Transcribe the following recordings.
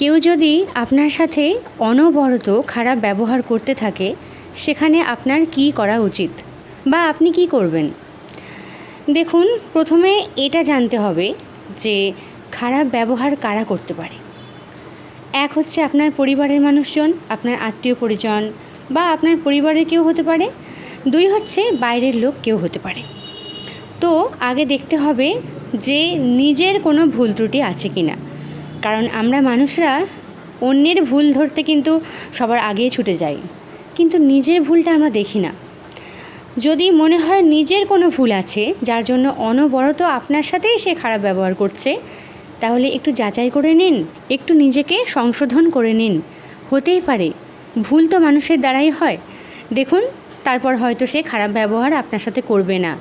কেউ যদি আপনার সাথে অনবরত খারাপ ব্যবহার করতে থাকে, সেখানে আপনার কি করা উচিত? বা আপনি কি করবেন? দেখুন, প্রথমে এটা জানতে হবে যে খারাপ ব্যবহার কারা করতে পারে। এক হচ্ছে আপনার পরিবারের মানুষজন, আপনার আত্মীয় পরিজন বা আপনার পরিবারের কেউ হতে পারে। দুই হচ্ছে বাইরের লোক কেউ হতে পারে। তো আগে দেখতে হবে যে নিজের কোনো ভুল ত্রুটি আছে কি না কারণ আমরা মানুষরা অন্যের ভুল ধরতে কিন্তু সবার আগেই ছুটে যাই। কিন্তু নিজের ভুলটা আমরা দেখি না। যদি মনে হয় নিজের কোনো ভুল আছে, যার জন্য অনবরত আপনার সাথেই সে খারাপ ব্যবহার করছে, তাহলে একটু যাচাই করে নিন, একটু নিজেকে সংশোধন করে নিন। হতেই পারে, ভুল তো মানুষের দ্বারাই হয়। দেখুন, তারপর হয়তো সে খারাপ ব্যবহার আপনার সাথে করবে না।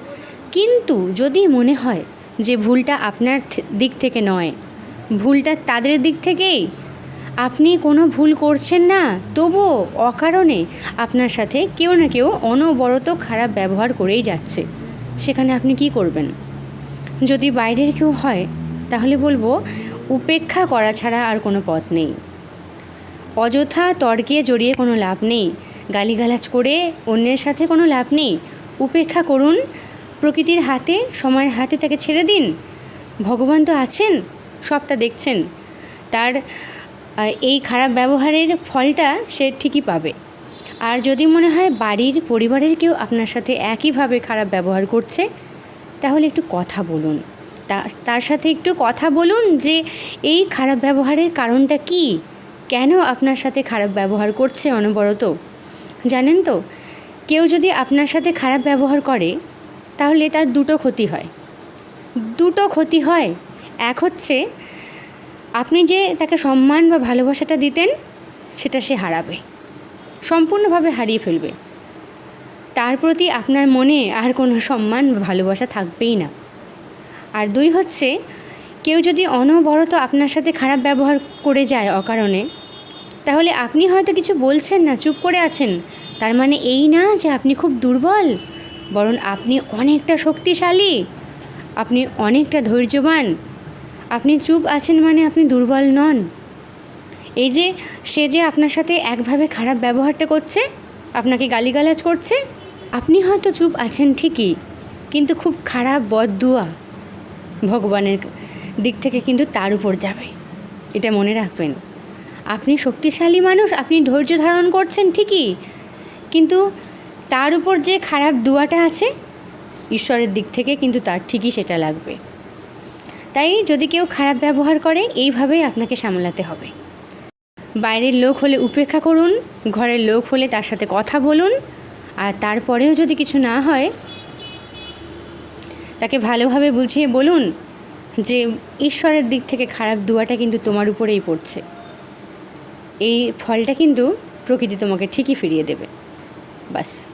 কিন্তু যদি মনে হয় যে ভুলটা আপনার দিক থেকে নয় ভুলটা তাদের দিক থেকেই। আপনি কোনো ভুল করছেন না, তবুও অকারণে আপনার সাথে কেউ না কেউ অনবরত খারাপ ব্যবহার করেই যাচ্ছে। সেখানে আপনি কি করবেন? যদি বাইরের কেউ হয়, তাহলে বলব, উপেক্ষা করা ছাড়া আর কোনো পথ নেই। অযথা তর্কে জড়িয়ে কোনো লাভ নেই, গালিগালাজ করে অন্যের সাথে কোনো লাভ নেই। উপেক্ষা করুন, প্রকৃতির হাতে, সময়ের হাতে তাকে ছেড়ে দিন। ভগবান তো আছেন। সবটা দেখছেন, তার এই খারাপ ব্যবহারের ফলটা সে ঠিকই পাবে। আর যদি মনে হয় বাড়ির পরিবারের কেউ আপনার সাথে একইভাবে খারাপ ব্যবহার করছে, তাহলে একটু কথা বলুন। তার সাথে একটু কথা বলুন যে এই খারাপ ব্যবহারের কারণটা কি? কেন আপনার সাথে খারাপ ব্যবহার করছে অনবরত? জানেন তো, কেউ যদি আপনার সাথে খারাপ ব্যবহার করে, তাহলে তার দুটো ক্ষতি হয়। দুটো ক্ষতি হয় এক হচ্ছে, আপনি যে তাকে সম্মান বা ভালোবাসাটা দিতেন, সেটা সে হারাবে। সম্পূর্ণভাবে হারিয়ে ফেলবে। তার প্রতি আপনার মনে আর কোনো সম্মান বা ভালোবাসা থাকবেই না। আর দুই হচ্ছে, কেউ যদি অনবরত আপনার সাথে খারাপ ব্যবহার করে যায় অকারণে, তাহলে আপনি হয়তো কিছু বলছেন না, চুপ করে আছেন। তার মানে এই না যে আপনি খুব দুর্বল, বরং আপনি অনেকটা শক্তিশালী, আপনি অনেকটা ধৈর্যবান আপনি চুপ আছেন মানে আপনি দুর্বল নন। এই যে, সে যে আপনার সাথে একভাবে খারাপ ব্যবহারটা করছে, আপনাকে গালিগালাজ করছে, আপনি হয়তো চুপ আছেন ঠিকই, কিন্তু খুব খারাপ বদদুয়া ভগবানের দিক থেকে কিন্তু তার উপর যাবে। এটা মনে রাখবেন। আপনি শক্তিশালী মানুষ, আপনি ধৈর্য ধারণ করছেন ঠিকই, কিন্তু তার উপর যে খারাপ দুয়াটা আছে, ঈশ্বরের দিক থেকে কিন্তু তার ঠিকই সেটা লাগবে। তাই যদি কেউ খারাপ ব্যবহার করে, এইভাবেই আপনাকে সামলাতে হবে। বাইরের লোক হলে উপেক্ষা করুন, ঘরের লোক হলে তার সাথে কথা বলুন, আর তারপরেও যদি কিছু না হয়, তাকে ভালোভাবে বুঝিয়ে বলুন যে ঈশ্বরের দিক থেকে খারাপ দুয়াটা কিন্তু তোমার উপরেই পড়ছে। এই ফলটা কিন্তু প্রকৃতি তোমাকে ঠিকই ফিরিয়ে দেবে। বাস।